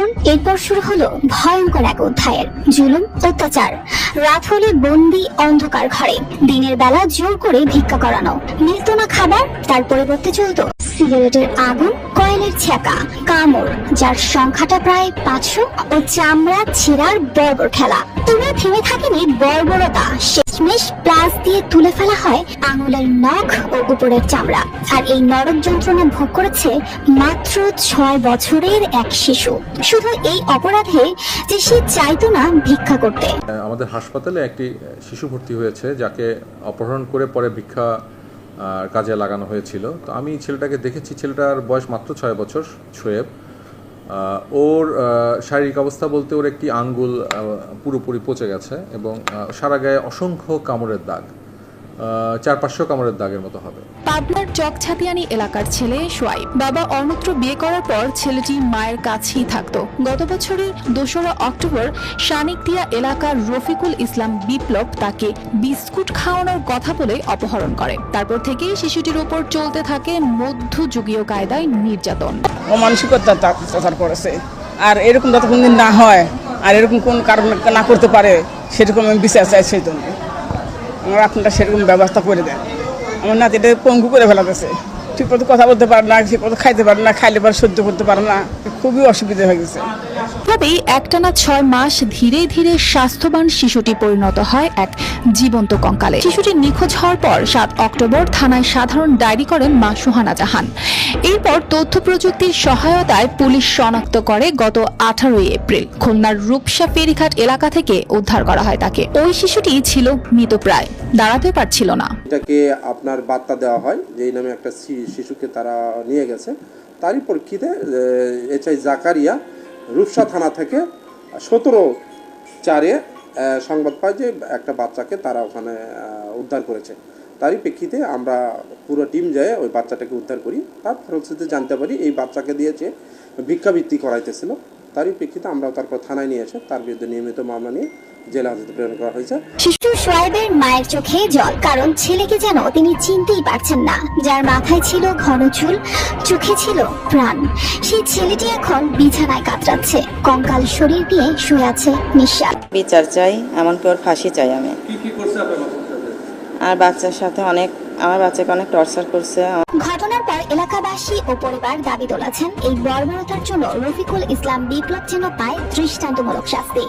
কারণ এরপর শুরু হলো ভয়ঙ্কর এক অধ্যায়ের জুলুম, অত্যাচার। রাত হলে বন্দি অন্ধকার ঘরে। দিনের বেলা জোর করে ভিক্ষা করানো। মিলত না খাবার, তার পরিবর্তে চলতো সিগারেটের আগুন, কয়েলের ছ্যাঁকা, কামড়, যার সংখ্যাটা প্রায় পাঁচশো ও চামড়া ছেঁড়ার বর্বর খেলা। তবে থেমে থাকেনি বর্বরতা শেষমেশ প্লাস দিয়ে তুলে ফেলা হয় আঙুলের নখ ও উপরের চামড়া। আর এই নরক যন্ত্রণা ভোগ করেছে মাত্র ছয় বছরের এক শিশু। শুধু এই অপরাধে যে সে চাইতো না ভিক্ষা করতে। আমাদের হাসপাতালে একটি শিশু ভর্তি হয়েছে যাকে অপহরণ করে পরে ভিক্ষা কাজে লাগানো হয়েছিল। তো আমি ছেলেটাকে দেখেছি ছেলেটার বয়স মাত্র ছয় বছর আহ, ওর শারীরিক অবস্থা বলতে ওর একটি আঙ্গুল পুরোপুরি পচে গেছে এবং সারা গায়ে অসংখ্য কামড়ের দাগ। চার পাঁচশো কামড়ের দাগের মতো হবে। পাবনার এলাকার ছেলে সোয়াইব বাবা অন্যত্র বিয়ে করার পর ছেলেটি মায়ের কাছেই থাকতো। গত বছরের দোসরা অক্টোবর শানিকতিয়া এলাকার রফিকুল ইসলাম বিপ্লব তাকে বিস্কুট খাওয়ানোর কথা বলে অপহরণ করে। তারপর থেকেই শিশুটির উপর চলতে থাকে মধ্যযুগীয় কায়দায় নির্যাতন। অমানসিকতা করেছে আর এরকম যাতে কোনদিন না হয় আর এরকম কোন কারণ না করতে পারে সেরকম আমি বিচার চাই সেই জন্য। আমার আপনারা সেরকম ব্যবস্থা করে দেন আমার নাতিটা পঙ্গু করে ফেলাতেছে। ঠিক মতো কথা বলতে পারে না ঠিক মতো খাইতে পারে না খাইলে পরে সহ্য করতে পারে না। খুবই অসুবিধা হয়ে গেছে। তবেই একটানা ছয় মাস ধীরে ধীরে স্বাস্থ্যবান শিশুটি পরিণত হয় এক জীবন্ত কঙ্কালে। শিশুটি নিখোঁজ হওয়ার পর সাত অক্টোবর থানায় সাধারণ ডায়েরি করেন মা সুহানা জাহান। এরপর তথ্য প্রযুক্তির সহায়তায় পুলিশ শনাক্ত করে গত আঠারোই এপ্রিল। খুলনার রূপসা ফেরিঘাট এলাকা থেকে উদ্ধার করা হয় তাকে। ওই শিশুটি ছিল মৃতপ্রায় দাঁড়াতে পারছিল না। এটাকে আপনার বার্তা দেওয়া হয় যে নামে একটা শিশুকে তারা নিয়ে গেছে। তারই পরিপ্রেক্ষিতে এইচ আই জাকারিয়া রূপসা থানা থেকে সতেরো চারে সংবাদ পায় যে একটা বাচ্চাকে তারা ওখানে উদ্ধার করেছে। তারই প্রেক্ষিতে আমরা পুরো টিম যায় ওই বাচ্চাটাকে উদ্ধার করি। তার ফলশ্রুতিতে জানতে পারি, এই বাচ্চাকে দিয়েছে ভিক্ষাবৃত্তি করাইতেছিল। তারই প্রেক্ষিতে আমরা তারপর থানায় নিয়ে এসে তার বিরুদ্ধে নিয়মিত মামলা নিয়ে জেলা হাজতে প্রেরণ করা হয়েছে। শিশু সোয়াইবের মায়ের চোখে জল কারণ ছেলেকে যেন তিনি চিনতেই পারছেন না। যার মাথায় ছিল ঘন চুল চোখে ছিল প্রাণ। সেই ছেলেটি এখন বিছানায় কাতরাচ্ছে। কঙ্কাল শরীর দিয়ে শুয়ে আছে নিঃশ্বাস। বিচার চাই এমনকি ওর ফাঁসি চাই আমি। আর বাচ্চার সাথে? অনেক আমার বাচ্চাকে অনেক টর্চার করছে। ঘটনার পর এলাকাবাসী ও পরিবার দাবি তোলাছেন এই বর্বরতার জন্য রফিকুল ইসলাম বিপ্লব যেন পায় দৃষ্টান্তমূলক শাস্তি।